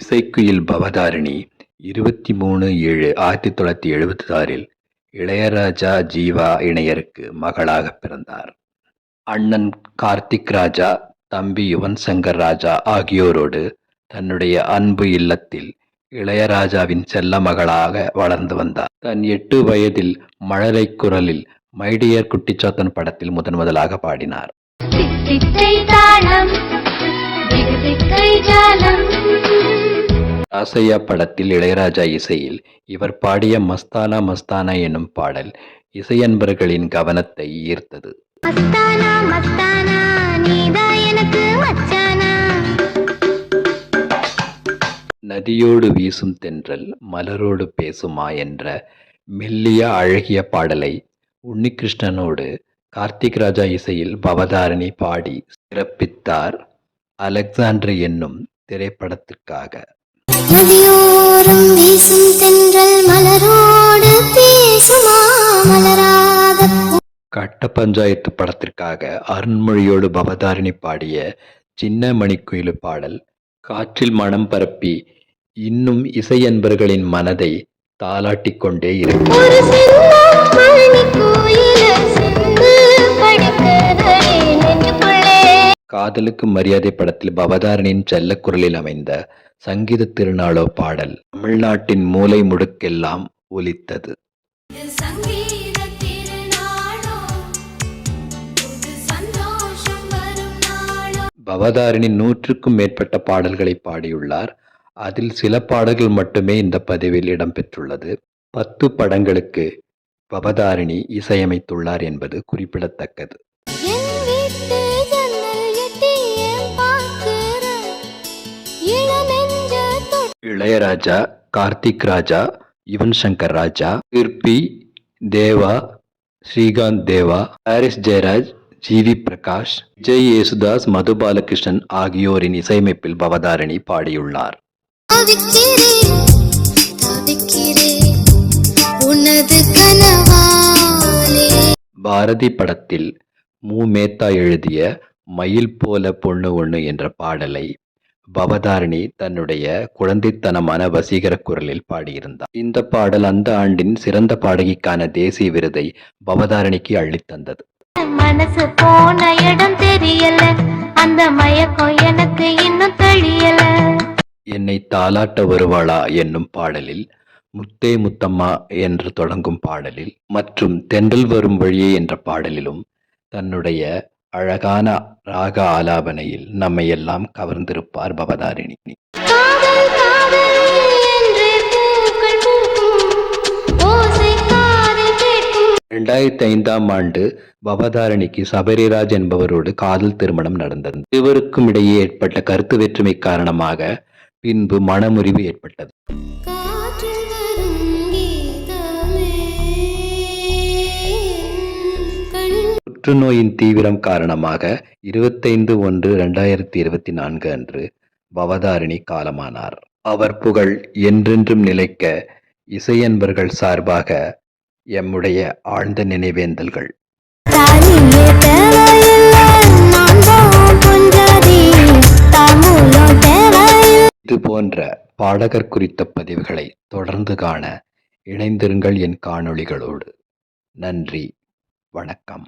இசைக்குயில் பவதாரிணி இருபத்தி மூணு ஏழு ஆயிரத்தி தொள்ளாயிரத்தி எழுபத்தி ஆறில் இளையராஜா ஜீவா இணையருக்கு மகளாக பிறந்தார். அண்ணன் கார்த்திக் ராஜா தம்பி யுவன் சங்கர் ராஜா ஆகியோரோடு தன்னுடைய அன்பு இல்லத்தில் இளையராஜாவின் செல்ல மகளாக வளர்ந்து வந்தார். தன் எட்டு வயதில் மழலை குரலில் மைடியர் குட்டிச்சாத்தன் படத்தில் முதன் முதலாக பாடினார். ராசையா படத்தில் இளையராஜா இசையில் இவர் பாடிய மஸ்தானா மஸ்தானா என்னும் பாடல் இசையன்பர்களின் கவனத்தை ஈர்த்தது. நதியோடு வீசும் தென்றல் மலரோடு பேசுமா என்ற மெல்லிய அழகிய பாடலை உன்னிகிருஷ்ணனோடு கார்த்திக் ராஜா இசையில் பவதாரணி பாடி சிறப்பித்தார் அலெக்சாண்டர் என்னும் திரைப்படத்திற்காக. நதியோரம் வீசும் தென்றல் மலரோடு பேசுமா மலராத கட்ட பஞ்சாயத்து படத்திற்காக அருண்மொழியோடு பவதாரிணி பாடிய சின்ன மணிக்குயிலு பாடல் காற்றில் மனம் பரப்பி இன்னும் இசையன்பர்களின் மனதை தாலாட்டிக் கொண்டே இருக்கும் காதலுக்கு மரியாதை படத்தில் பவதாரணியின் செல்லக் குரலில் அமைந்த சங்கீத திருநாளோ பாடல் தமிழ்நாட்டின் மூலை முடுக்கெல்லாம் ஒலித்தது. பவதாரிணி நூற்றுக்கும் மேற்பட்ட பாடல்களை பாடியுள்ளார். அதில் சில பாடல்கள் மட்டுமே இந்த பதிவில் இடம்பெற்றுள்ளது. பத்து படங்களுக்கு பவதாரிணி இசையமைத்துள்ளார் என்பது குறிப்பிடத்தக்கது. இளையராஜா கார்த்திக் ராஜா யுவன் சங்கர் ராஜா கிர்பி தேவா ஸ்ரீகாந்த் தேவா ஹாரிஸ் ஜெயராஜ் ஜி வி பிரகாஷ் விஜய் யேசுதாஸ் மது பாலகிருஷ்ணன் ஆகியோரின் இசையமைப்பில் பவதாரணி பாடியுள்ளார். பாரதி படத்தில் மு. மேத்தா எழுதிய மயில் போல பொண்ணு ஒண்ணு என்ற பாடலை பவதாரணி தன்னுடைய குழந்தைத்தனமான வசீகர குரலில் பாடியிருந்தார். இந்த பாடல் அந்த ஆண்டின் சிறந்த பாடகிக்கான தேசிய விருதை பவதாரணிக்கு அள்ளித்தந்தது மனசு போன இடம் தெரியல அந்த மயக்கம் எனக்கு இன்னும் தெரியல என்னை தாலாட்ட வருவாளா என்னும் பாடலில் முத்தே முத்தம்மா என்று தொடங்கும் பாடலில் மற்றும் தென்றல் வரும் வழியே என்ற பாடலிலும் தன்னுடைய அழகான ராக ஆலாபனையில் நம்மை எல்லாம் கவர்ந்திருப்பார் பவதாரிணி. இரண்டாயிரத்தி ஐந்தாம் ஆண்டு பவதாரணிக்கு சபரிராஜ் என்பவரோடு காதல் திருமணம் நடந்தது. இருவருக்கும் இடையே ஏற்பட்ட கருத்து வேற்றுமை காரணமாக பின்பு மனமுறிவு ஏற்பட்டது. புற்றுநோயின் தீவிரம் காரணமாக இருபத்தைந்து ஒன்று இரண்டாயிரத்தி இருபத்தி நான்கு அன்று பவதாரிணி காலமானார். அவர் புகழ் என்றென்றும் நிலைக்க இசையன்பர்கள் சார்பாக எம்முடைய ஆழ்ந்த நினைவேந்தல்கள். இது போன்ற பாடகர் குறித்த பதிவுகளை தொடர்ந்து காண இணைந்திருங்கள் என் காணொளிகளோடு. நன்றி வணக்கம்.